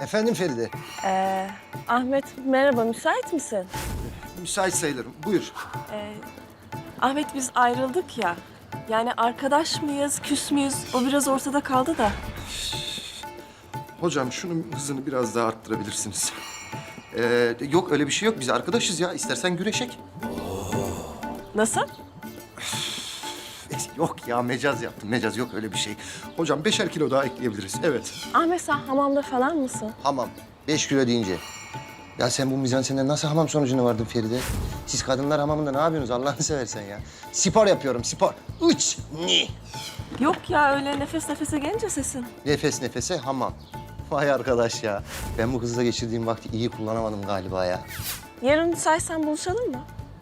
Efendim Feride. Ee, Ahmet merhaba müsait misin? Müsait sayılırım. Buyur. Ee, Ahmet biz ayrıldık ya. Yani arkadaş mıyız, küs müyüz? O biraz ortada kaldı da. Hocam şunun hızını biraz daha arttırabilirsiniz. Ee, yok öyle bir şey yok. Biz arkadaşız ya. İstersen güreşek. Nasıl? Yok ya mecaz yaptım. Mecaz yok öyle bir şey. Hocam beşer kilo daha ekleyebiliriz. Evet. Ahmet sen hamamda falan mısın? Hamam. Beş kilo deyince. Ya sen bu mizansenden nasıl hamam sonucuna vardın Feride? Siz kadınlar hamamında ne yapıyorsunuz Allah'ını seversen ya? Spor yapıyorum spor. Üç. Ni. Yok ya öyle nefes nefese gelince sesin. Nefes nefese hamam. Vay arkadaş ya. Ben bu kızla geçirdiğim vakti iyi kullanamadım galiba ya. Yarın müsaitsen buluşalım mı?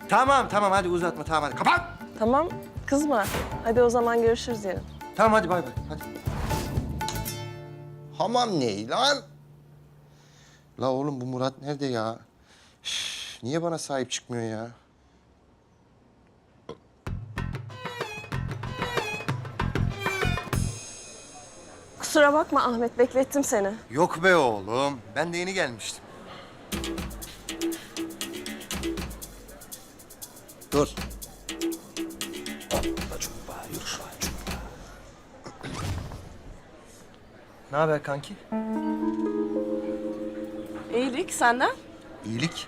Tamam tamam hadi uzatma tamam hadi. Kapat. Tamam kızma. Hadi o zaman görüşürüz yarın. Tamam hadi bay bay hadi. Hamam ne lan? La oğlum bu Murat nerede ya? Üf, niye bana sahip çıkmıyor ya? Kusura bakma Ahmet beklettim seni. Yok be oğlum. Ben de yeni gelmiştim. Dur. Ne haber kanki? İyilik senden. İyilik.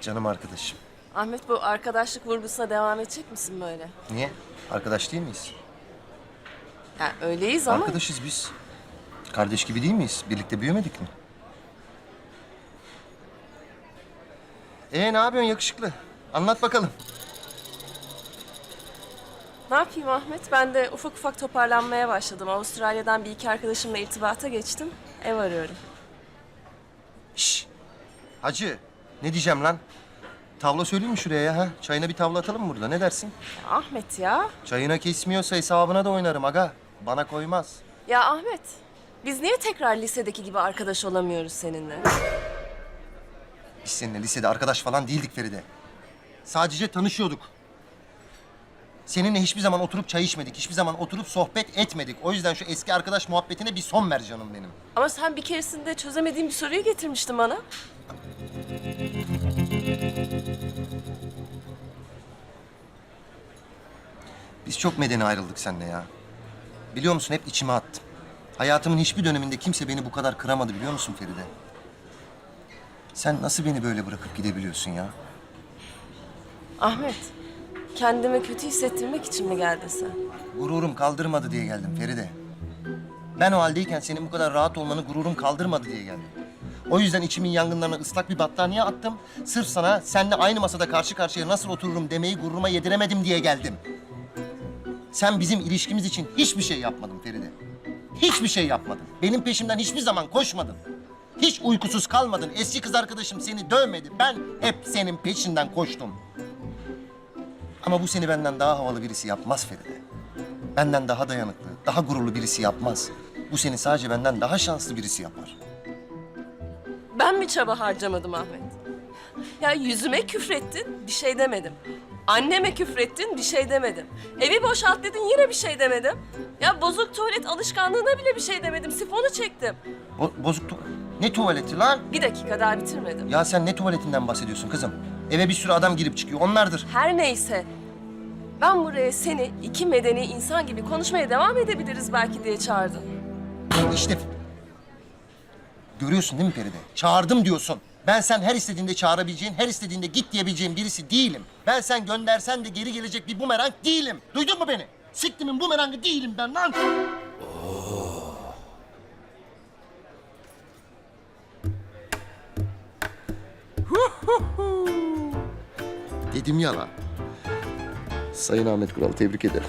Canım arkadaşım. Ahmet bu arkadaşlık vurgusuna devam edecek misin böyle? Niye? Arkadaş değil miyiz? Ya öyleyiz ama. Arkadaşız biz. Kardeş gibi değil miyiz? Birlikte büyümedik mi? Ee ne yapıyorsun yakışıklı? Anlat bakalım. Ne yapayım Ahmet? Ben de ufak ufak toparlanmaya başladım. Avustralya'dan bir iki arkadaşımla irtibata geçtim. Ev arıyorum. Şş. Hacı, ne diyeceğim lan? Tavla söyleyeyim mi şuraya ya? Ha? Çayına bir tavla atalım mı burada? Ne dersin? Ya Ahmet ya. Çayına kesmiyorsa hesabına da oynarım aga. Bana koymaz. Ya Ahmet. Biz niye tekrar lisedeki gibi arkadaş olamıyoruz seninle? Biz seninle lisede arkadaş falan değildik Feride. Sadece tanışıyorduk. Seninle hiçbir zaman oturup çay içmedik. Hiçbir zaman oturup sohbet etmedik. O yüzden şu eski arkadaş muhabbetine bir son ver canım benim. Ama sen bir keresinde çözemediğin bir soruyu getirmiştin bana. Biz çok medeni ayrıldık seninle ya. Biliyor musun hep içime attım. Hayatımın hiçbir döneminde kimse beni bu kadar kıramadı biliyor musun Feride? Sen nasıl beni böyle bırakıp gidebiliyorsun ya? Ahmet. Kendimi kötü hissettirmek için mi geldin sen? Gururum kaldırmadı diye geldim Feride. Ben o haldeyken senin bu kadar rahat olmanı gururum kaldırmadı diye geldim. O yüzden içimin yangınlarına ıslak bir battaniye attım. Sırf sana seninle aynı masada karşı karşıya nasıl otururum demeyi gururuma yediremedim diye geldim. Sen bizim ilişkimiz için hiçbir şey yapmadın Feride. Hiçbir şey yapmadın. Benim peşimden hiçbir zaman koşmadın. Hiç uykusuz kalmadın. Eski kız arkadaşım seni dövmedi. Ben hep senin peşinden koştum. Ama bu seni benden daha havalı birisi yapmaz Feride. Benden daha dayanıklı, daha gururlu birisi yapmaz. Bu seni sadece benden daha şanslı birisi yapar. Ben mi çaba harcamadım Ahmet? Ya yüzüme küfrettin, bir şey demedim. Anneme küfrettin, bir şey demedim. Evi boşalt dedin, yine bir şey demedim. Ya bozuk tuvalet alışkanlığına bile bir şey demedim. Sifonu çektim. Bo- bozuk tu- Ne tuvaleti lan? Bir dakika daha bitirmedim. Ya sen ne tuvaletinden bahsediyorsun kızım? Eve bir sürü adam girip çıkıyor. Onlardır. Her neyse. Ben buraya seni iki medeni insan gibi konuşmaya devam edebiliriz belki diye çağırdım. İşte... Görüyorsun değil mi Feride? Çağırdım diyorsun. Ben sen her istediğinde çağırabileceğin, her istediğinde git diyebileceğin birisi değilim. Ben sen göndersen de geri gelecek bir bumerang değilim. Duydun mu beni? Siktimin bumerangı değilim ben lan. Dedim ya lan. Sayın Ahmet Kural tebrik ederim.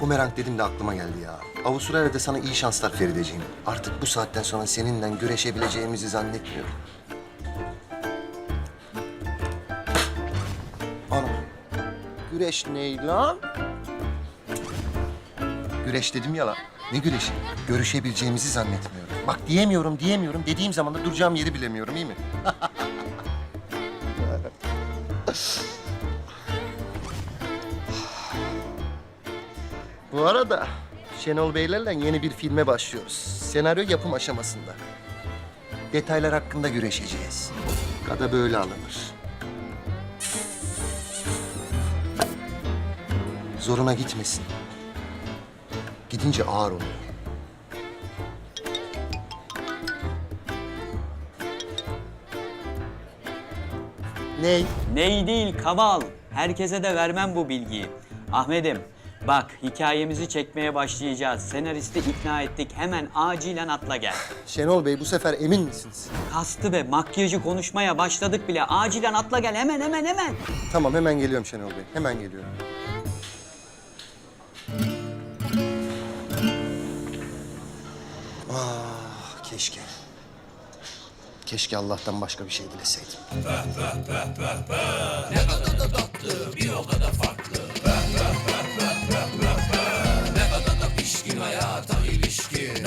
Bumerang dedim de aklıma geldi ya. Avustralya'da sana iyi şanslar Ferideciğim. Artık bu saatten sonra seninle güreşebileceğimizi zannetmiyorum. Ana. Güreş ne lan? Güreş dedim ya lan. Ne güreşi? Görüşebileceğimizi zannetmiyorum. Bak diyemiyorum, diyemiyorum. Dediğim zaman da duracağım yeri bilemiyorum, iyi mi? Bu arada Şenol Beylerle yeni bir filme başlıyoruz. Senaryo yapım aşamasında. Detaylar hakkında güreşeceğiz. Kada böyle alınır. Zoruna gitmesin. Gidince ağır oluyor. Ney? Ney değil kaval. Herkese de vermem bu bilgiyi. Ahmet'im bak hikayemizi çekmeye başlayacağız. Senaristi ikna ettik. Hemen acilen atla gel. Şenol Bey bu sefer emin misiniz? Kastı ve makyajı konuşmaya başladık bile. Acilen atla gel hemen hemen hemen. Tamam hemen geliyorum Şenol Bey. Hemen geliyorum. Ah keşke. Keşke Allah'tan başka bir şey dileseydim hayata ilişkin.